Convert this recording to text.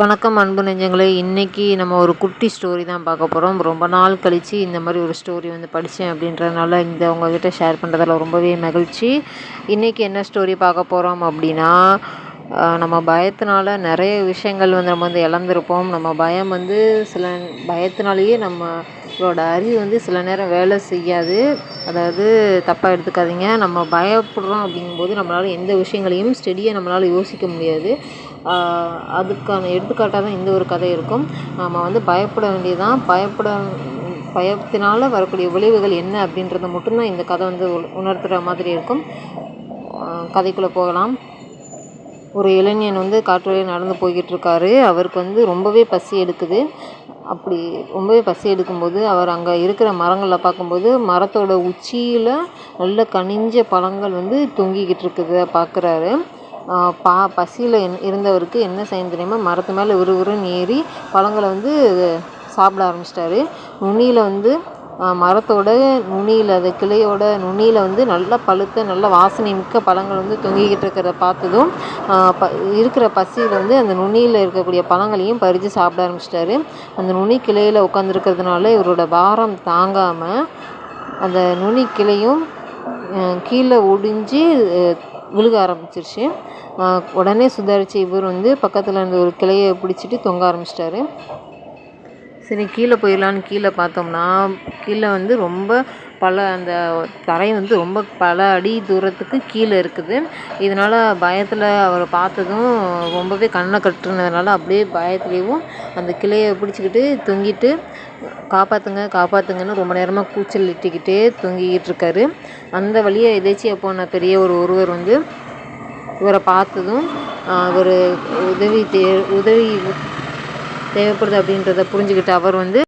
வணக்கம் அன்பு நெஞ்சங்களே. இன்றைக்கி நம்ம ஒரு குட்டி ஸ்டோரி தான் பார்க்க போகிறோம் ரொம்ப நாள் கழித்து இந்த மாதிரி ஒரு ஸ்டோரி வந்து படித்தேன் அப்படின்றதுனால இந்த உங்ககிட்ட ஷேர் பண்ணுறதில் ரொம்பவே மகிழ்ச்சி. இன்றைக்கி என்ன ஸ்டோரி பார்க்க போகிறோம் அப்படின்னா நம்ம பயத்தினால நிறைய விஷயங்கள் வந்து நம்ம வந்து இழந்திருப்போம். நம்ம பயம் வந்து சில பயத்தினாலேயே நம்ம நம்மளோட அறிவு வந்து சில நேரம் வேலை செய்யாது. அதாவது தப்பாக எடுத்துக்காதீங்க. நம்ம பயப்படுறோம் அப்படிங்கும்போது நம்மளால் எந்த விஷயங்களையும் ஸ்டெடியாக நம்மளால் யோசிக்க முடியாது. அதுக்கான எடுத்துக்காட்டாக தான் இந்த ஒரு கதை இருக்கும். நம்ம வந்து பயப்பட வேண்டியதுதான். பயப்பட பயத்தினால் வரக்கூடிய விளைவுகள் என்ன அப்படின்றத மட்டும்தான் இந்த கதை வந்து உ- மாதிரி இருக்கும். கதைக்குள்ளே போகலாம். ஒரு இளைஞன் வந்து காட்டு வழியாக நடந்து போய்கிட்டு இருக்காரு. அவருக்கு வந்து ரொம்பவே பசி எடுக்குது. அப்படி ரொம்பவே பசி எடுக்கும்போது அவர் அங்கே இருக்கிற மரங்களை பார்க்கும்போது மரத்தோட உச்சியில் நல்ல கனிஞ்ச பழங்கள் வந்து தொங்கிக்கிட்டு இருக்குது பார்க்குறாரு. பா பசியில் இருந்தவருக்கு என்ன செய்ய தெரியுமா? மரத்து மேலே விறுவிறுன்னு ஏறி பழங்களை வந்து சாப்பிட ஆரம்பிச்சிட்டாரு. நுனியில் வந்து மரத்தோட நுனியில் அது கிளையோட நுனியில் வந்து நல்லா பழுத்த நல்ல வாசனை மிக்க பழங்கள் வந்து தொங்கிக்கிட்டு இருக்கிறத பார்த்ததும் ப இருக்கிற பசியில் வந்து அந்த நுனியில் இருக்கக்கூடிய பழங்களையும் பறித்து சாப்பிட ஆரம்பிச்சிட்டாரு. அந்த நுனி கிளையில் உட்காந்துருக்கிறதுனால இவரோட பாரம் தாங்காமல் அந்த நுனி கிளையும் கீழே ஒடிஞ்சு விழுக ஆரம்பிச்சிருச்சு. உடனே சுதாரித்த இவர் வந்து பக்கத்தில் இருந்த ஒரு கிளையை பிடிச்சிட்டு தொங்க ஆரம்பிச்சிட்டாரு. சரி கீழே போயிடலான்னு கீழே பார்த்தோம்னா கீழே வந்து ரொம்ப பல அந்த தரை வந்து ரொம்ப பல அடி தூரத்துக்கு கீழே இருக்குது. இதனால் பயத்தில் அவரை பார்த்ததும் ரொம்பவே கண்ணை கட்டுனதுனால அப்படியே பயத்துலேயும் அந்த கிளையை பிடிச்சிக்கிட்டு தொங்கிட்டு காப்பாற்றுங்க காப்பாற்றுங்கன்னு ரொம்ப நேரமாக கூச்சல் இட்டிக்கிட்டே தொங்கிக்கிட்டு இருக்காரு. அந்த வழியை எதேச்சியாக போன பெரிய ஒரு ஒருவர் வந்து இவரை பார்த்ததும் அவர் உதவி தே உதவி தேவைப்படுது அப்படின்றத புரிஞ்சுக்கிட்ட அவர் வந்து